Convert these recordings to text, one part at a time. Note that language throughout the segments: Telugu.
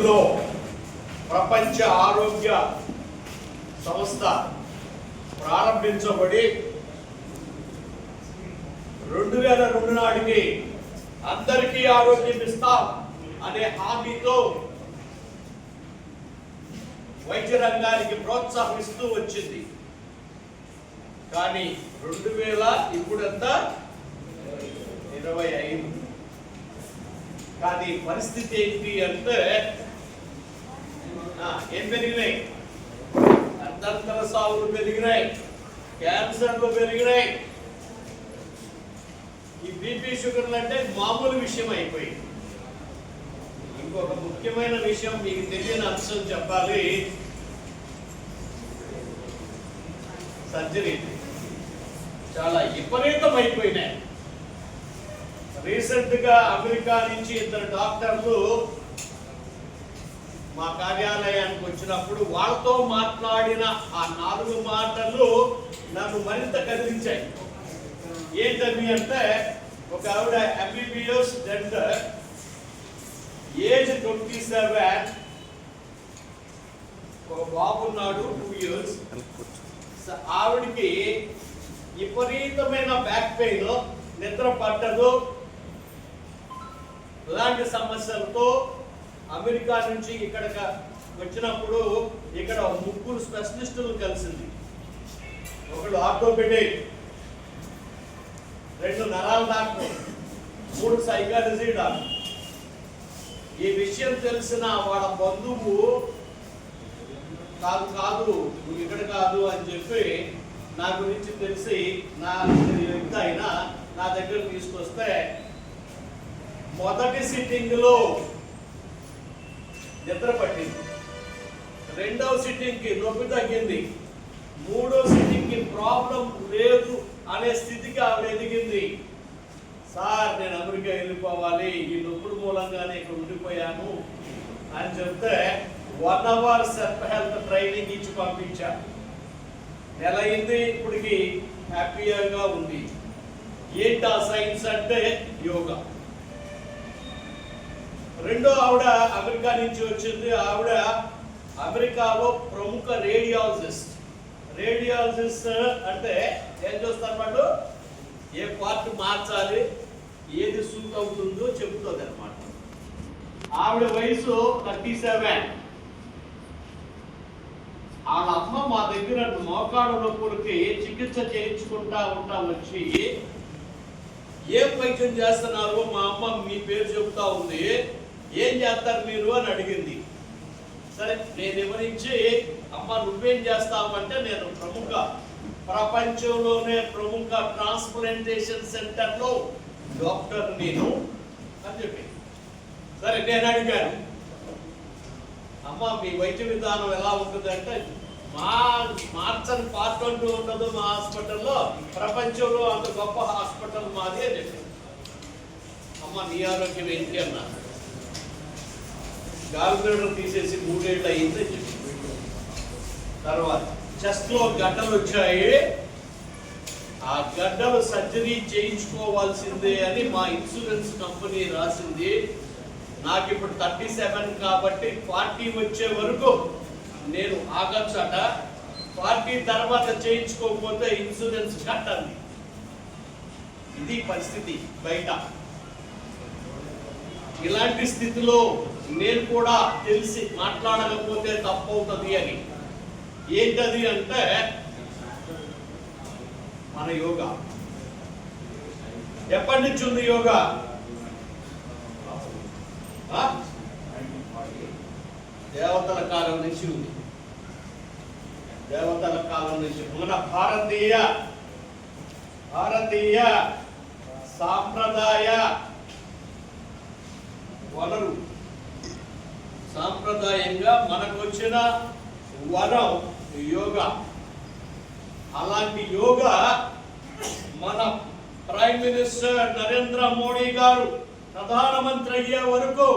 రెండులో ప్రపంచ ఆరోగ్య సంస్థ ప్రారంభించబడి రెండు వేల రెండు నాటికి అందరికీ ఆరోగ్యం ఇస్తాం అనే హామీతో వైద్య రంగానికి ప్రోత్సాహిస్తూ వచ్చింది. కానీ రెండు వేల ఇప్పుడంతా ఇరవై ఐదు. కానీ పరిస్థితి ఏంటి అంటే ఏం పెరిగినాయి? అంతర్తర సాగులు పెరిగినాయి. క్యాన్సర్లు పెరిగినాయి. ఈ బీపీ షుగర్లు అంటే మామూలు విషయం అయిపోయింది. ఇంకొక ముఖ్యమైన విషయం మీకు తెలియని అంశం చెప్పాలి. సర్జరీ. చాలా విపరీతం అయిపోయినాయి రీసెంట్గా అమెరికా నుంచి ఇద్దరు డాక్టర్లు మా కార్యాలయానికి వచ్చినప్పుడు వాళ్ళతో మాట్లాడిన ఆ నాలుగు మాటలు నన్ను మరింత కదిలించాయి. ఏంటని అంటే ఒక ఆవిడ ఎంబీబీఎస్ డెంటర్ ఏజ్ ట్వంటీ సెవెన్ ఒక బాబు ఉన్నాడు టూ ఇయర్స్. ఆవిడకి విపరీతమైన బ్యాక్ పెయిన్ నిద్ర పట్టదు. ఇలాంటి సమస్యలతో అమెరికా నుంచి ఇక్కడ వచ్చినప్పుడు ఇక్కడ ముగ్గురు స్పెషలిస్టులు కలిసింది. ఒకళ్ళు ఆర్థోపెడిక్ రెండు నరాల డాక్టర్ మూడు సైకాలజీ డాక్టర్. ఈ విషయం తెలిసిన వాళ్ళ బంధువు కాదు కాదు నువ్వు ఇక్కడ కాదు అని చెప్పి నా గురించి తెలిసి నా వ్యక్తి అయినా నా దగ్గర తీసుకొస్తే మొదటి సిట్టింగ్లో నిద్ర పట్టింది. రెండవ సిట్టింగ్కి నొప్పి తగ్గింది. మూడో సిట్టింగ్కి ప్రాబ్లం లేదు అనే స్థితికి ఆవిడ ఎదిగింది. సార్ నేను అమెరికా వెళ్ళిపోవాలి. ఈ నొప్పుల మూలంగానే ఇక్కడ ఉండిపోయాను అని చెప్తే one hour self health training ఇచ్చి పంపించా. నెల అయింది ఇప్పటికి హ్యాపీగా ఉంది. ఏంటి ఆ సైన్స్ అంటే యోగా. రెండో ఆవిడ అమెరికా నుంచి వచ్చింది. ఆవిడ అమెరికాలో ప్రముఖ రేడియాలజిస్ట్. రేడియాలజిస్ట్ అంటే ఏం చూస్తారు వాళ్ళు? ఏ పార్ట్ మార్చాలి ఏది సూట్ అవుతుందో చెబుతుంది అనమాట ఆవిడ వయసు థర్టీ సెవెన్ వాళ్ళ అమ్మ మా దగ్గర మోకాడు నొప్పులకి చికిత్స చేయించుకుంటా ఉంటా వచ్చి ఏం వైద్యం చేస్తున్నారు మా అమ్మ మీ పేరు చెబుతా ఉంది. ఏం చేస్తారు మీరు? అని అడిగింది. సరే నేను వివరించి అమ్మ నువ్వేం చేస్తావంటే నేను ప్రముఖ ప్రపంచంలోనే ప్రముఖ ట్రాన్స్ప్లాంటేషన్ సెంటర్లో డాక్టర్ నేను అని చెప్పి సరే నేను అడిగాను. అమ్మ మీ వైద్య విధానం ఎలా ఉంటుందంటే మా మార్చని పార్ట్ అంటూ ఉండదు మా హాస్పిటల్లో ప్రపంచంలో అంత గొప్ప హాస్పిటల్ మాది అని చెప్పి అమ్మ నీ ఆరోగ్యం ఏంటి? అన్నా గాలిబ్రేడర్ తీసేసి మూడేళ్ళు అయింది చెప్పి తర్వాత చెస్ట్లో గడ్డలు వచ్చాయి. ఆ గడ్డలు సర్జరీ చేయించుకోవాల్సిందే అని మా ఇన్సూరెన్స్ కంపెనీ రాసింది. నాకు ఇప్పుడు థర్టీ సెవెన్ కాబట్టి ఫార్టీ వచ్చే వరకు నేను ఆగచ్చట. ఫార్టీ తర్వాత చేయించుకోకపోతే ఇన్సూరెన్స్ కట్టాలి ఇది పరిస్థితి బయట. ఇలాంటి స్థితిలో నేను కూడా తెలిసి మాట్లాడకపోతే తప్పవుతుంది అని. ఏంటది అంటే మన యోగా. ఎప్పటి నుంచి ఉంది యోగా? దేవతల కాలం నుంచి ఉంది. దేవతల కాలం నుంచి మన భారతీయ భారతీయ సాంప్రదాయ వనరు. సాంప్రదాయంగా మనకు వచ్చిన వరం యోగా. అలాంటి యోగా మన ప్రైమ్ మినిస్టర్ నరేంద్ర మోడీ గారు ప్రధానమంత్రి అయ్యే వరకు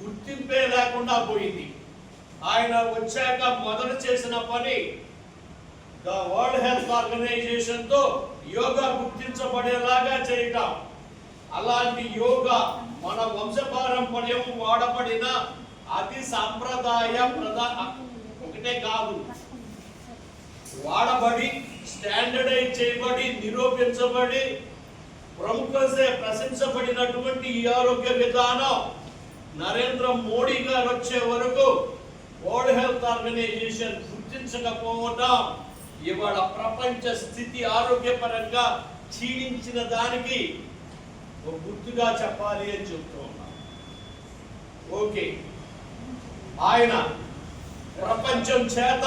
గుర్తింపే లేకుండా పోయింది. ఆయన వచ్చాక మొదట చేసిన పని ద వరల్డ్ హెల్త్ ఆర్గనైజేషన్తో యోగా గుర్తించబడేలాగా చేయటం. అలాంటి యోగా మన వంశపారంపర్యం వాడబడిన అది సాంప్రదాయ ప్రధాన ఒకటే కాదు. వాడబడి స్టాండర్డైజ్ చేయబడి నిరూపించబడి ప్రముఖసే ప్రశంసపడినటువంటి ఈ ఆరోగ్య విధానం నరేంద్ర మోడీ గారు వచ్చే వరకు వరల్డ్ హెల్త్ ఆర్గనైజేషన్ గుర్తించకపోవటం ఇవాళ ప్రపంచ స్థితి ఆరోగ్యపరంగా క్షీణించిన దానికి ఒక గుర్తుగా చెప్పాలి అని చెప్తూ ఉన్నాం ఓకే. ఆయన ప్రపంచం చేత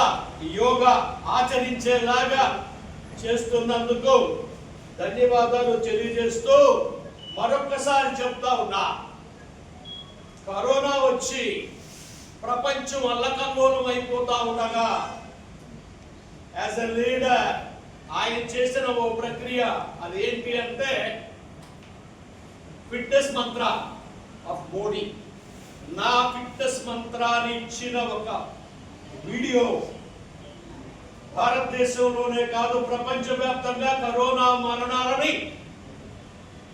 యోగా ఆచరించేలాగా చేస్తున్నందుకు ధన్యవాదాలు తెలియజేస్తూ మరొకసారి చెప్తా ఉన్నా. కరోనా వచ్చి ప్రపంచం అల్లకల్లోలం అయిపోతా ఉండగా యాజ్ ఎ లీడర్ ఆయన చేసిన ఓ ప్రక్రియ అదేంటి అంటే ఫిట్నెస్ మంత్ర ఆఫ్ బాడీ నా ఫిట్నెస్ మంత్రాన్ని ఇచ్చిన ఒక వీడియో భారతదేశంలోనే కాదు ప్రపంచవ్యాప్తంగా కరోనా మరణాలని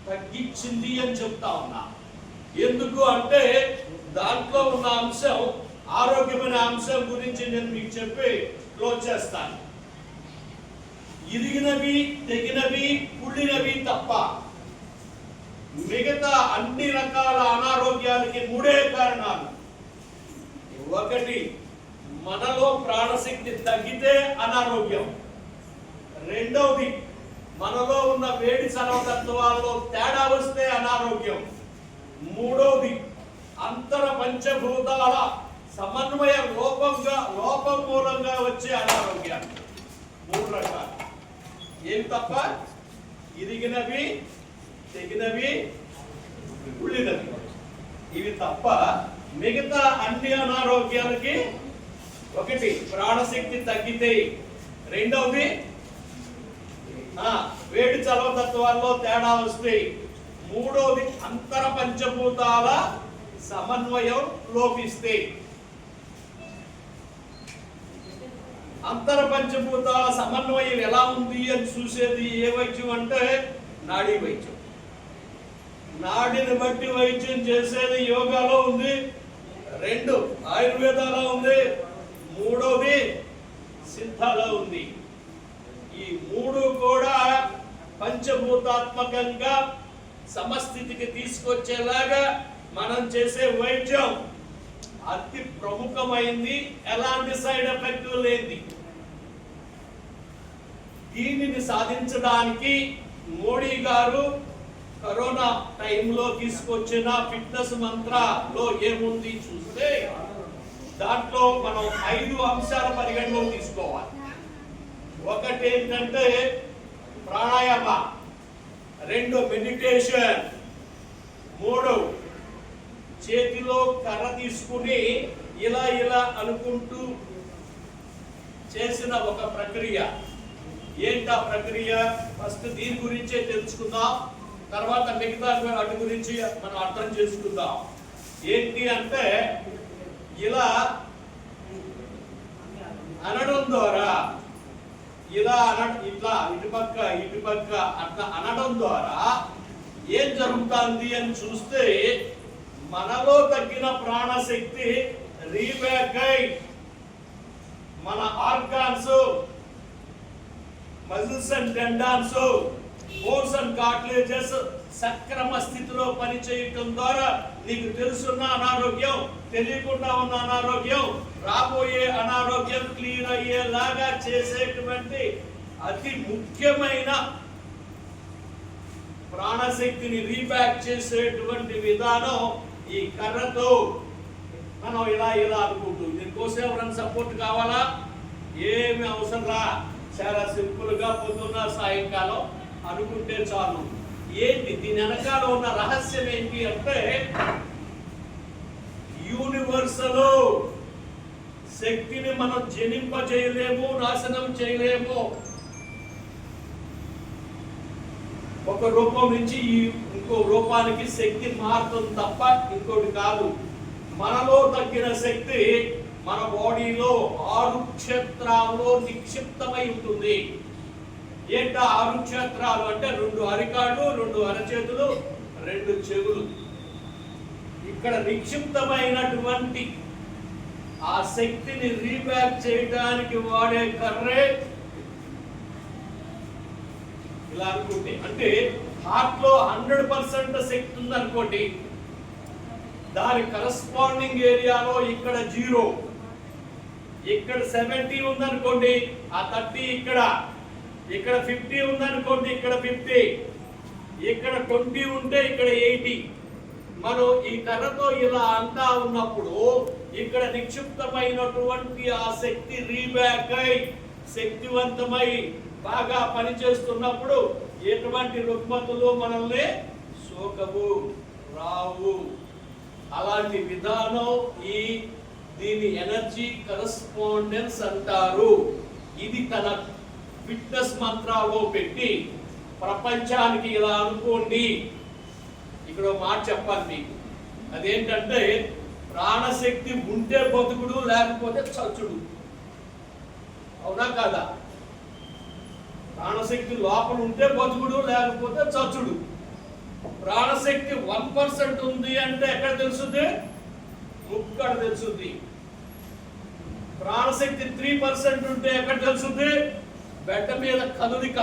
తగ్గించింది అని చెప్తా ఉన్నా. ఎందుకు అంటే దాంట్లో ఉన్న అంశం ఆరోగ్యమైన అంశం గురించి నేను మీకు చెప్పి క్లోజ్ చేస్తాను. ఇరిగినవి తెగినవి పుళ్ళినవి తప్ప మిగతా అన్ని రకాల అనారోగ్యాలకి మూడే కారణాలు. ఒకటి మనలో ప్రాణశక్తి తగ్గితే అనారోగ్యం. రెండవది మనలో ఉన్న వేడి సర్వతత్వాల్లో తేడా వస్తే అనారోగ్యం. మూడవది అంతర పంచభూతాల సమన్వయ లోపంగా లోపం మూలంగా వచ్చే అనారోగ్యాలు. మూడు రకాలు. ఏం తప్ప? ఇరిగినవి తెగినవి కుళ్ళినవి. ఇవి తప్ప మిగతా అన్ని అనారోగ్యాలకి ఒకటి ప్రాణశక్తి తగ్గితే రెండవది వేడి చలవ తత్వాల్లో తేడా వస్తాయి మూడవది అంతర పంచభూతాల సమన్వయం లోపిస్తే. అంతర పంచభూతాల సమన్వయం ఎలా ఉంది అని చూసేది ఏ వైద్యం అంటే నాడీ వైద్యం. నాడిని బట్టి వైద్యం చేసేది యోగాలో ఉంది. రెండు ఆయుర్వేదాలో ఉంది. మూడోది సిద్ధాలో ఉంది. ఈ మూడు కూడా పంచభూతాత్మకంగా సమస్థితికి తీసుకొచ్చేలాగా మనం చేసే వైద్యం అతి ప్రముఖమైంది. ఎలాంటి సైడ్ ఎఫెక్ట్ లేనిది. దీనిని సాధించడానికి మోడీ గారు కరోనా టైంలో తీసుకొచ్చిన ఫిట్నెస్ మంత్రలో ఏముంది చూస్తే దాంట్లో మనం ఐదు అంశాల పరిగణలో తీసుకోవాలి. ఒకటి ఏంటంటే ప్రాణాయామ రెండు మెడిటేషన్ మూడు చేతిలో కర్ర తీసుకుని ఇలా ఇలా అనుకుంటూ చేసిన ఒక ప్రక్రియ. ఏంటి ఆ ప్రక్రియ? ఫస్ట్ దీని గురించే తెలుసుకుందాం. తర్వాత మిగతా వాటి గురించి మనం అర్థం చేసుకుందాం. ఏంటి అంటే ఇలా అనడం ద్వారా ఇలా అన ఇట్లా ఇటుపక్క ఇటుపక్క అట్లా అనడం ద్వారా ఏం జరుగుతుంది అని చూస్తే మనలో తగ్గిన ప్రాణశక్తి రీబ్యాక్ అయి మన organs muscles and tendons bones and cartilages సక్రమ స్థితిలో పనిచేయటం ద్వారా నీకు తెలుసున్న అనారోగ్యం తెలియకుండా ఉన్న అనారోగ్యం రాబోయే అనారోగ్యం క్లియర్ అయ్యేలాగా చేసేటువంటి అతి ముఖ్యమైన ప్రాణశక్తిని రీబ్యాక్ చేసేటువంటి విధానం ఈ కర్రతో మనం ఇలా ఇలా అనుకుంటూ దీనికోసం ఎవరైనా సపోర్ట్ కావాలా? ఏమి అవసరం రా. చాలా సింపుల్గా పొద్దున్న సాయంకాలం. అనుకుంటే చాలు. ఏంటి? దీని వెనకాల ఉన్న రహస్యం ఏంటి అంటే యూనివర్సల్ శక్తిని మనం జనింప చేయలేము నాశనం చేయలేము. ఒక రూపం నుంచి ఇంకో రూపానికి శక్తి మారుతుంది తప్ప ఇంకోటి కాదు. మనలో తగ్గిన శక్తి మన బాడీలో ఆరు క్షేత్రాల్లో నిక్షిప్తమై ఉంటుంది. ఏంట ఆరు క్షేత్రాలు? అంటే రెండు అరికాళ్ళు రెండు అరచేతులు రెండు చెవులు. ఇక్కడ నిక్షిప్తమైనటువంటి ఆ శక్తిని రీబ్యాక్ చేయడానికి వాడే కర్రే ఇలా అనుకుంటే. అంటే హార్ట్లో హండ్రెడ్ పర్సెంట్ శక్తి ఉందనుకోండి దాని కరస్పాండింగ్ ఏరియాలో ఇక్కడ జీరో ఇక్కడ సెవెంటీ ఉందనుకోండి ఆ థర్టీ ఇక్కడ. ఇక్కడ ఫిఫ్టీ ఉందనుకోండి ఇక్కడ ఫిఫ్టీ. ఇక్కడ ట్వంటీ ఉంటే ఇక్కడ ఎయిటీ. మనం ఈ కర్రతో ఇలా అంతా ఉన్నప్పుడు ఇక్కడ నిక్షిప్తమైనటువంటి ఆ శక్తి రీబ్యాక్ అయి శక్తివంతమై బాగా పనిచేస్తున్నప్పుడు ఎటువంటి రుగ్మతులు మనల్ని సోకవు రావు. అలాంటి విధానం ఈ దీని ఎనర్జీ కరస్పాండెన్స్ అంటారు. ఇది తన ఫిట్నెస్ మంత్రాలో పెట్టి ప్రపంచానికి ఇలా అనుకోండి. ఇక్కడ మాట చెప్పాలి మీకు. అదేంటంటే ప్రాణశక్తి ఉంటే బతుకుడు లేకపోతే చచ్చుడు. అవునా కాదా? ప్రాణశక్తి లోపల ఉంటే బతుకుడు లేకపోతే చచ్చుడు. ప్రాణశక్తి వన్ పర్సెంట్ ఉంది అంటే ఎక్కడ తెలుస్తుంది? ముక్కడ తెలుస్తుంది. ప్రాణశక్తి త్రీ పర్సెంట్ ఉంటే ఎక్కడ తెలుస్తుంది? బెడ్డ మీద కదలిక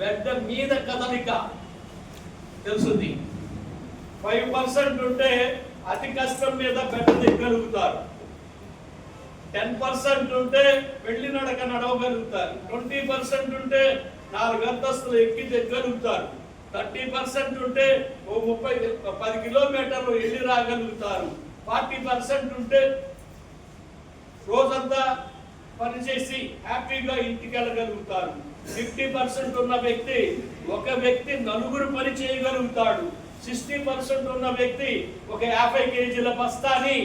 బెడ్డ మీద కదలిక. తెలుస్తుంది ఫైవ్ పర్సెంట్ ఉంటే అతి కష్టం మీద బెడ్డ దిగలుగుతారు టెన్ పర్సెంట్ ఉంటే వెళ్ళి నడక నడవగలుగుతారు. ట్వంటీ పర్సెంట్ ఉంటే నాలుగు అంతస్తులు ఎక్కి దిగలుగుతారు థర్టీ పర్సెంట్ ఉంటే ఓ ముప్పై పది కిలోమీటర్లు వెళ్ళి రాగలుగుతారు. ఫార్టీ పర్సెంట్ ఉంటే రోజంతా పనిచేసి హ్యాపీగా ఇంటికి వెళ్ళగలుగుతారు ఫిఫ్టీ పర్సెంట్ ఉన్న వ్యక్తి ఒక వ్యక్తి నలుగురు పని చేయగలుగుతాడు. సిక్స్టీ పర్సెంట్ ఉన్న వ్యక్తి ఒక యాభై కేజీల బస్తాని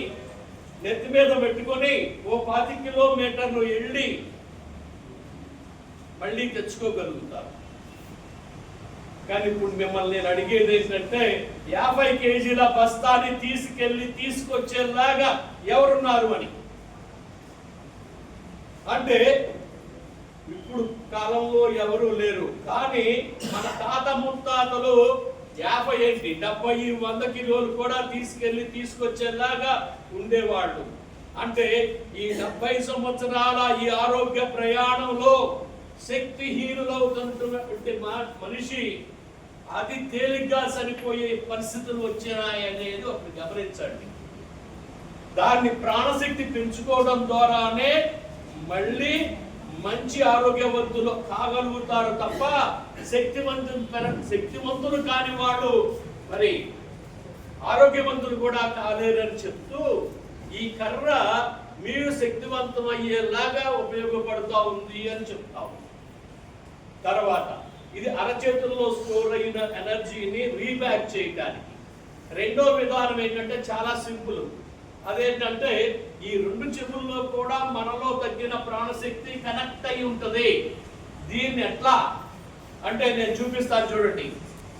నెత్తి మీద పెట్టుకొని ఓ పాతి కిలోమీటర్లు వెళ్ళి మళ్ళీ తెచ్చుకోగలుగుతారు కానీ ఇప్పుడు మిమ్మల్ని నేను అడిగేది ఏంటంటే యాభై కేజీల బస్తాని తీసుకెళ్ళి తీసుకొచ్చేలాగా ఎవరున్నారు అని. అంటే ఇప్పుడు కాలంలో ఎవరు లేరు కానీ మన తాత ముత్తాతలు యాభై ఏంటి డెబ్బై వంద కిలోలు కూడా తీసుకెళ్ళి తీసుకొచ్చేలాగా ఉండేవాళ్ళు. అంటే ఈ డెబ్బై సంవత్సరాల ఈ ఆరోగ్య ప్రయాణంలో శక్తిహీనులవుతున్నటువంటి మా- మనిషి అతి తేలిగ్గా సరిపోయే పరిస్థితులు వచ్చినాయనేది అనేది ఒకటి గమనించండి. దాన్ని ప్రాణశక్తి పెంచుకోవడం ద్వారానే మళ్ళీ మంచి ఆరోగ్యవంతులు కాగలుగుతారు తప్ప శక్తివంతులు శక్తివంతులు కాని వాడు మరి ఆరోగ్యవంతులు కూడా కాలేరని చెప్తూ ఈ కర్ర మీరు శక్తివంతం అయ్యేలాగా ఉపయోగపడుతూ ఉంది అని చెప్తాము తర్వాత ఇది అరచేతుల్లో స్టోర్ అయిన ఎనర్జీని రీబ్యాక్ చేయడానికి రెండో విధానం ఏంటంటే చాలా సింపుల్ అదేంటంటే ఈ రెండు చెవుల్లో కూడా మనలో తగ్గిన ప్రాణశక్తి కనెక్ట్ అయి ఉంటుంది. దీన్ని ఎట్లా? అంటే నేను చూపిస్తాను చూడండి.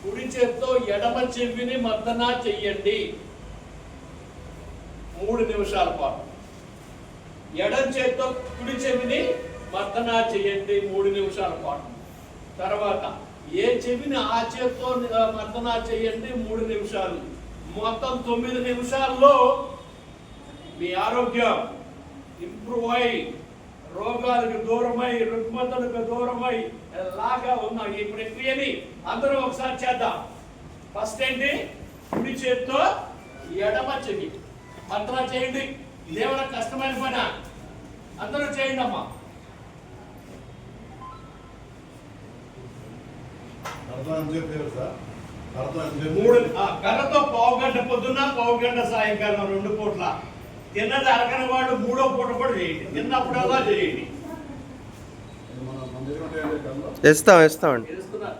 కుడి చేత్తో ఎడమ చెవిని మర్దన చెయ్యండి. మూడు నిమిషాల పాటు. ఎడం చేత్తో కుడి చెవిని మర్దన చేయండి మూడు నిమిషాల పాటు. తర్వాత ఏ చెవిని ఆ చేత్తో ఆ, మర్దన చేయండి మూడు నిమిషాలు. మొత్తం తొమ్మిది నిమిషాల్లో మీ ఆరోగ్యం ఇంప్రూవ్ అయి రోగాలకు దూరమై రుగ్మతలకు దూరమై లాగా ఉన్న ఈ ప్రక్రియని అందరూ ఒకసారి చేద్దాం. ఫస్ట్ ఏంటి? కుడి చేత్తో ఎడమ చెవి మంత్రా చేయండి. ఇదేమైనా కష్టమైన పని. అందరూ చేయండి అమ్మా. మూడు కర్రతో పావు గంట పొద్దున్న పావు గంట సాయంకాలం రెండు పూట్ల. తిన్నది అరగని వాడు మూడో పూట కూడా చేయండి. తిన్నప్పుడల్లా చేయండి. ఇస్తాం ఇస్తామండి చేస్తున్నారు.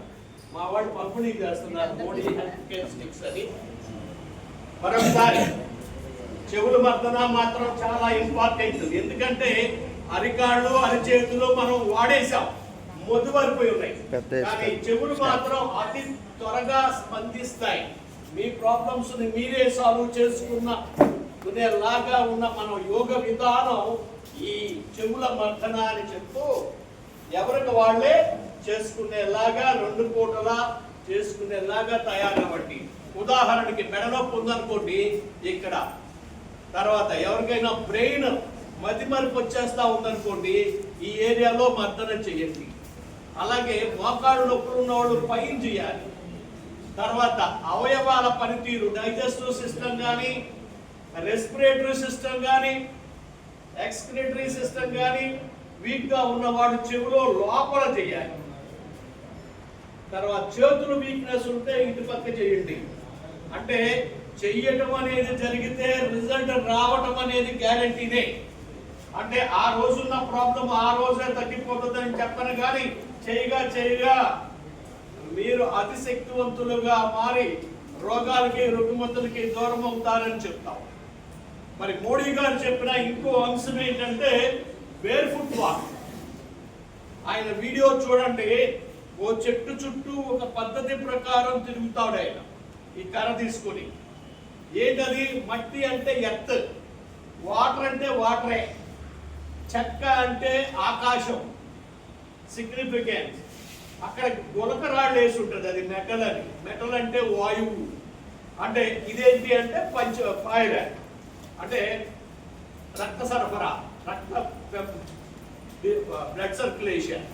మా వాడు పంపిణీ చేస్తున్నారు మోడీ హెల్త్ కేర్ స్టిక్స్ అని. మరొకసారి చెవుల మర్దన మాత్రం చాలా ఇంపార్టెంట్ ఎందుకంటే అరికాళ్ళు అరిచేతులు మనం వాడేసాం మొద్దువరిపోయి ఉన్నాయి. కానీ ఇస్తాం. చెవులు మాత్రం అతి త్వరగా స్పందిస్తాయి. మీ ప్రాబ్లమ్స్ని మీరే సాల్వ్ చేసుకున్న కొనేలాగా ఉన్న మన యోగ విధానం ఈ చెవుల మర్దన అని చెప్తూ ఎవరికి వాళ్ళే చేసుకునేలాగా రెండు పూటలా చేసుకునేలాగా తయారవ్వండి. ఉదాహరణకి మెడనొప్పి ఉందనుకోండి ఇక్కడ తర్వాత ఎవరికైనా బ్రెయిన్ మతి మరుపు వచ్చేస్తా ఉందనుకోండి ఈ ఏరియాలో మర్దన చేయండి. అలాగే మోకాళ్ళు నొప్పులు ఉన్నవాళ్ళు పైన చేయాలి. తర్వాత అవయవాల పనితీరు డైజెస్టివ్ సిస్టమ్ కానీ రెస్పిరేటరీ సిస్టమ్ కానీ ఎక్స్క్రిటరీ సిస్టమ్ కానీ వీక్గా ఉన్నవాడు చెవిలో లోపల చేయాలి. తర్వాత చేతులు వీక్నెస్ ఉంటే ఇటు పక్క చేయండి. అంటే చెయ్యటం అనేది జరిగితే రిజల్ట్ రావటం అనేది గ్యారంటీనే అంటే ఆ రోజున్న ప్రాబ్లం ఆ రోజే తగ్గిపోతుందని చెప్పను కానీ చేయగా చేయగా మీరు అతిశక్తివంతులుగా మారి రోగాలకి రుగ్మతులకి దూరం అవుతారని చెప్తాం. మరి మోడీ గారు చెప్పిన ఇంకో అంశం ఏంటంటే బేర్ ఫుట్ వాక్ ఆయన వీడియో చూడండి ఓ చెట్టు చుట్టూ ఒక పద్ధతి ప్రకారం తిరుగుతాడు ఆయన. ఈ కర్ర తీసుకొని. ఏంటది? మట్టి అంటే ఎత్ వాటర్ అంటే వాటరే. చెక్క అంటే ఆకాశం. సిగ్నిఫికెన్స్ అక్కడ గులకరాళ్ళు వేసి ఉంటుంది అది మెటల్ అని. మెటల్ అంటే వాయువు. అంటే ఇదేంటి అంటే పంచ ఫైర్ అంటే రక్త సరఫరా రక్త బ్లడ్ సర్క్యులేషన్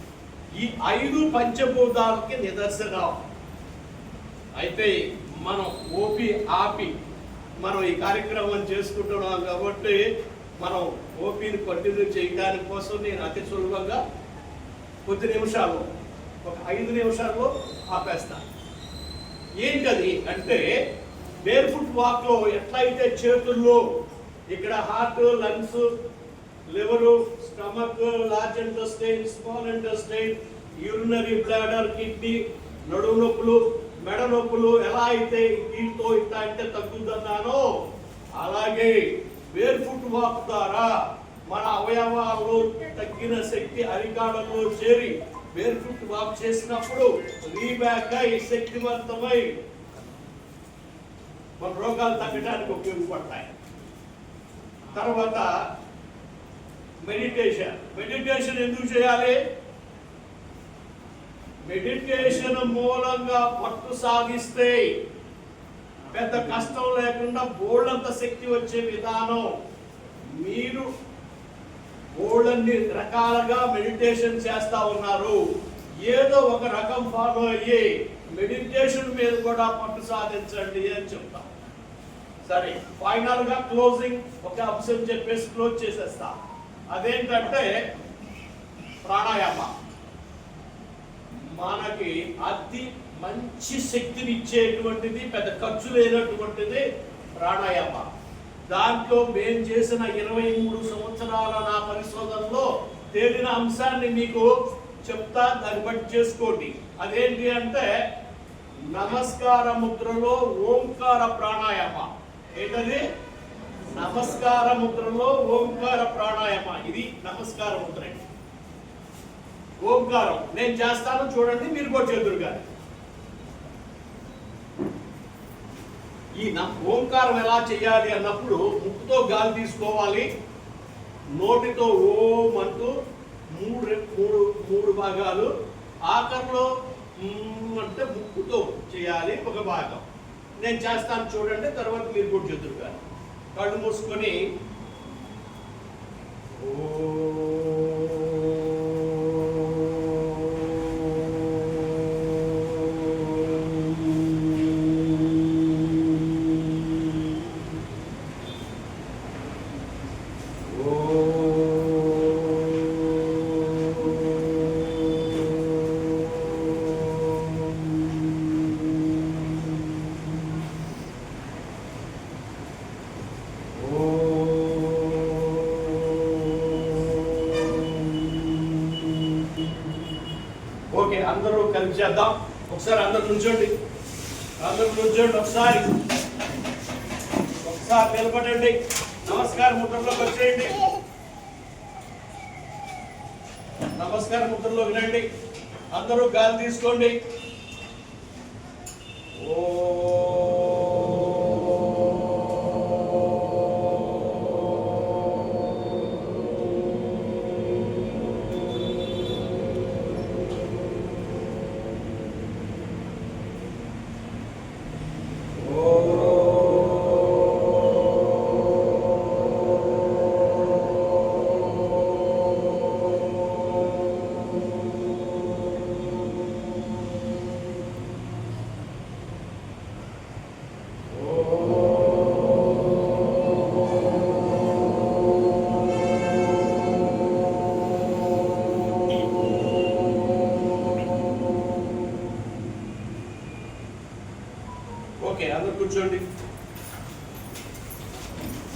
ఈ ఐదు పంచభూతాలకి నిదర్శనం. అయితే మనం ఓపి ఆపి మనం ఈ కార్యక్రమం చేసుకుంటున్నాం కాబట్టి మనం ఓపీని కంటిన్యూ చేయడానికి కోసం నేను అతి సులభంగా కొద్ది నిమిషాలు ఒక ఐదు నిమిషాల్లో ఆపేస్తాను ఏంటది అంటే బేర్ ఫుట్ వాక్లో ఎట్లయితే చేతుల్లో ఇక్కడ heart lungs liver stomach large intestine small intestine urinary bladder kidney నడుము నొప్పులు మెడ నొప్పులు ఎలా అయితే దీంతో ఇంత అంటే తగ్గుతున్నానో అలాగే వేర్ ఫుట్ వాక్ ద్వారా మన అవయవాల్లో తగ్గిన శక్తి అరికాడంలో చేరి వేర్ ఫుట్ వాక్ చేసినప్పుడు రీబ్యాక్ అయి శక్తివంతమై మన రోగాలు తగ్గడానికి ఉపయోగపడతాయి. తర్వాత మెడిటేషన్ మెడిటేషన్ ఎందుకు చేయాలి? మెడిటేషన్ మూలంగా పట్టు సాగిస్తే పెద్ద కష్టం లేకుండా బోళ్ళంత శక్తి వచ్చే విధానం మీరు బోళ్ళన్ని రకాలుగా మెడిటేషన్ చేస్తా ఉన్నారు. ఏదో ఒక రకం ఫాలో అయ్యి మెడిటేషన్ మీద కూడా పట్టు సాధించండి అని చెప్తాం. సరే ఫైనల్గా క్లోజింగ్ ఒక అంశం చెప్పేసి క్లోజ్ చేసేస్తా. అదేంటంటే ప్రాణాయామ. మనకి అతి మంచి శక్తిని ఇచ్చేటువంటిది పెద్ద ఖర్చు లేనటువంటిది ప్రాణాయామ. దాంట్లో మేము చేసిన ఇరవై మూడు సంవత్సరాల నా పరిశోధనలో తేలిన అంశాన్ని మీకు చెప్తా దాన్ని బట్టి చేసుకోండి. అదేంటి అంటే నమస్కార ముద్రలో ఓంకార ప్రాణాయామ. ఏంటది? నమస్కార ముద్రలో ఓంకార ప్రాణాయామ. ఇది నమస్కార ముద్ర ఓంకారం. నేను చేస్తాను చూడండి మీరు కూడా చేదురు ఈ న- ఓంకారం ఎలా చేయాలి అన్నప్పుడు ముక్కుతో గాలి తీసుకోవాలి. నోటితో ఓం అంటూ మూడు మూడు మూడు భాగాలు. ఆఖరిలో అంటే ముక్కుతో చేయాలి ఒక భాగం. నేను చేస్తాను చూడండి తర్వాత మీరు కూడా చెదురు కళ్ళు మూసుకొని. ఓకే అందరూ కలిసి చేద్దాం. ఒకసారి అందరు నుంచోండి. అందరు నుంచోండి ఒకసారి. ఒకసారి నిలబడండి. నమస్కారం ముద్రలోకి వచ్చేయండి. నమస్కారం ముద్రలోకి రండి. అందరూ గాలి తీసుకోండి. కూర్చోండి.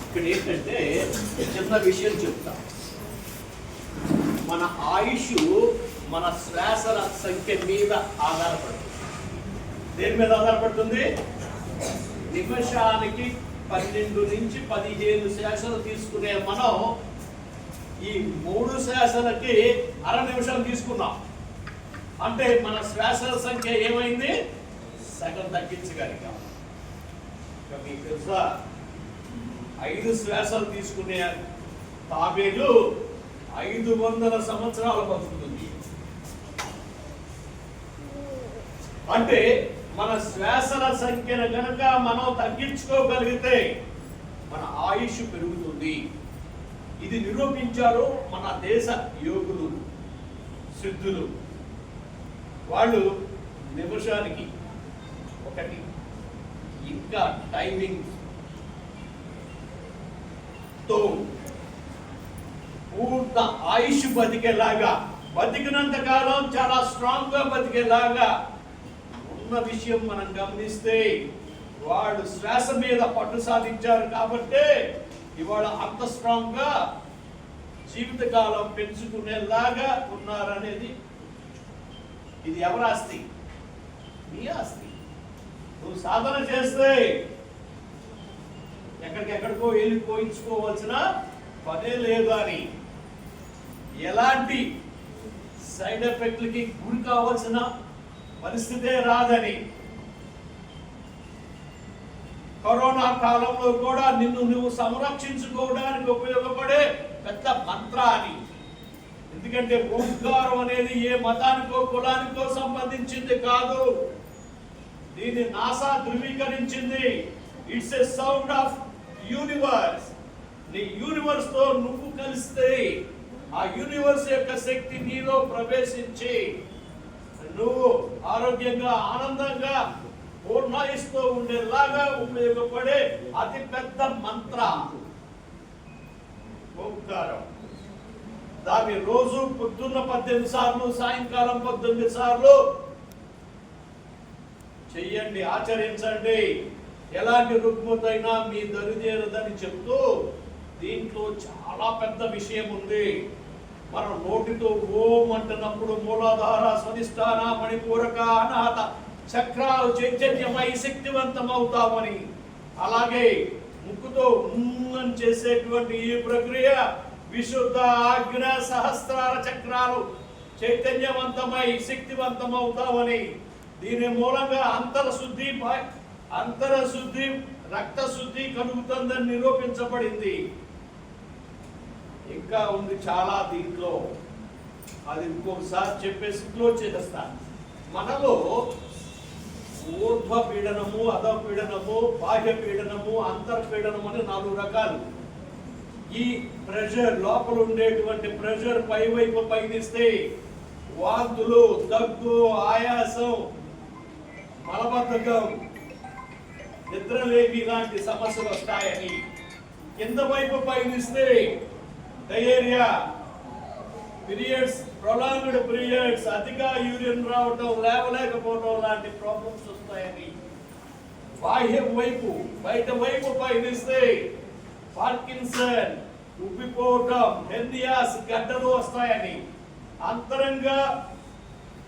ఇక్కడ ఏంటంటే చిన్న విషయం చెప్తా. మన ఆయుష్ మన శ్వాసల సంఖ్య మీద ఆధారపడుతుంది. దేని మీద ఆధారపడుతుంది? నిమిషానికి పన్నెండు నుంచి పదిహేను శ్వాసలు తీసుకునే మనం ఈ మూడు శ్వాసలకి అర నిమిషం తీసుకున్నాం. అంటే మన శ్వాసల సంఖ్య ఏమైంది? సగం తగ్గించగలిగాం. మీకు తెలుసా? ఐదు శ్వాసలు తీసుకునే తాబేలు ఐదు వందల సంవత్సరాలు బతుకుతుంది. అంటే మన శ్వాసల సంఖ్యను కనుక మనం తగ్గించుకోగలిగితే మన ఆయుష్ పెరుగుతుంది. ఇది నిరూపించారు మన దేశ యోగులు సిద్ధులు. వాళ్ళు నిమిషానికి ఒకటి ఇంకా టైమింగ్తో పూర్త ఆయుష్ బతికేలాగా బతికినంత కాలం చాలా స్ట్రాంగ్గా బతికేలాగా ఉన్న విషయం మనం గమనిస్తే వాళ్ళు శ్వాస మీద పట్టు సాధించారు కాబట్టి ఇవాళ అంత స్ట్రాంగ్గా జీవితకాలం పెంచుకునేలాగా ఉన్నారనేది. ఇది ఎవరి ఆస్తి? ఆస్తి. నువ్వు సాధన చేస్తే ఎక్కడికెక్కడికో వెళ్ళి పోయించుకోవాల్సిన పనే లేదు అని. ఎలాంటి సైడ్ ఎఫెక్ట్లకి గురి కావాల్సిన పరిస్థితే రాదని. కరోనా కాలంలో కూడా నిన్ను నువ్వు సంరక్షించుకోవడానికి ఉపయోగపడే పెద్ద మంత్ర అని ఎందుకంటే ఓంకారం అనేది ఏ మతానికో కులానికో సంబంధించింది కాదు. దీన్ని NASA ధృవీకరించింది. It's a sound of universe నీ యూనివర్స్తో నువ్వు కలిస్తే ఆ యూనివర్స్ యొక్క శక్తి నీలో ప్రవేశించి నువ్వు ఆరోగ్యంగా ఆనందంగా పూర్ణాయిస్తూ ఉండేలాగా ఉపయోగపడే అతి పెద్ద మంత్ర. ఓంకారం. దాన్ని రోజు పొద్దున్న పద్దెనిమిది సార్లు సాయంకాలం పద్దెనిమిది సార్లు చెయ్యండి ఆచరించండి. ఎలాంటి రుగ్మతైనా మీ దరిదేరదని చెప్తూ దీంట్లో చాలా పెద్ద విషయం ఉంది. మనం నోటితో ఓం అంటున్నప్పుడు మూలాధార స్వధిష్టాన మణిపూరక అనాథ చక్రాలు చైతన్యమై శక్తివంతం అవుతామని అలాగే ముక్కుతో ఉమ్ అని చేసేటువంటి ఈ ప్రక్రియ విశుద్ధ ఆజ్ఞ సహస్రార చక్రాలు చైతన్యవంతమై శక్తివంతం అవుతామని దీని మూలంగా అంతరశుద్ధి బా- అంతరశుద్ధి రక్త శుద్ధి కలుగుతుందని నిరూపించబడింది. ఇంకా ఉంది చాలా దీంట్లో. అది ఇంకొకసారి చెప్పేసి క్లోజ్ చేసేస్తాను మనలో ఊర్ధ్వ పీడనము అధ పీడనము బాహ్య పీడనము అంతర్పీడనము అని నాలుగు రకాలు. ఈ ప్రెషర్ లోపల ఉండేటువంటి ప్రెషర్ పై వైపు పయనిస్తే వాంతులు దగ్గు ఆయాసం మలబద్ధకం నిద్రలేమి ఇలాంటి సమస్యలు వస్తాయని కింద వైపు పయనిస్తే డయేరియా పీరియడ్స్ ప్రొలాంగ్డ్ పీరియడ్స్ అధిక యూరిన్ రావటం లేవలేకపోవడం లాంటి ప్రాబ్లమ్స్ వస్తాయని బాహ్యం వైపు బయట వైపు పయనిస్తే పార్కిన్సన్ ఉబ్బిపోవటం హెర్నియాస్ గడ్డలు వస్తాయని అంతరంగా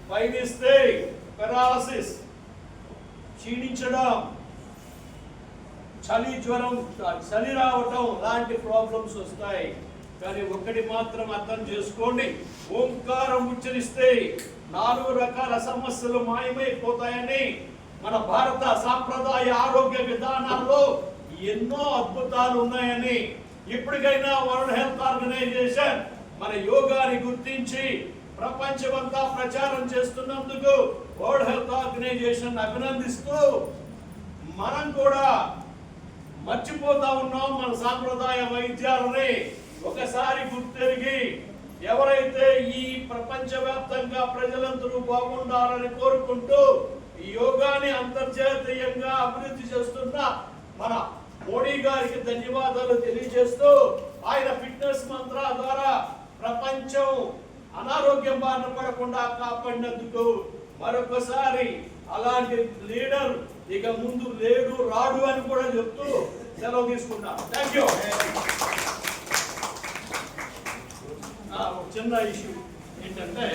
పయనిస్తే పెరాలసిస్ క్షీణించడం చలి జ్వరం చలి రావటం లాంటి ప్రాబ్లమ్స్ వస్తాయి. కానీ ఒకటి మాత్రం అర్థం చేసుకోండి. ఓంకారం ఉచ్చరిస్తే నాలుగు రకాల సమస్యలు మాయమైపోతాయని మన భారత సాంప్రదాయ ఆరోగ్య విధానాల్లో ఎన్నో అద్భుతాలు ఉన్నాయని ఇప్పటికైనా వరల్డ్ హెల్త్ ఆర్గనైజేషన్ మన యోగాని గుర్తించి ప్రపంచమంతా ప్రచారం చేస్తున్నందుకు వరల్డ్ హెల్త్ ఆర్గనైజేషన్ అభినందిస్తూ మనం కూడా మర్చిపోతా ఉన్నాం మన సాంప్రదాయ వైద్యాలని. ఒకసారి గుర్తెరిగి ఎవరైతే ఈ ప్రపంచవ్యాప్తంగా ప్రజలందరూ బాగుండాలని కోరుకుంటూ ఈ యోగాని అంతర్జాతీయంగా అభివృద్ధి చేస్తున్న మన మోడీ గారికి ధన్యవాదాలు తెలియజేస్తూ ఆయన ఫిట్నెస్ మంత్ర ద్వారా ప్రపంచం అనారోగ్యం బారిన పడకుండా కాపాడినందుకు మరొకసారి అలాంటి లీడర్ ఇక ముందు లేడు రాడు అని కూడా చెప్తూ సెలవు తీసుకుంటా. థ్యాంక్ యూ చిన్న ఇష్యూ ఏంటంటే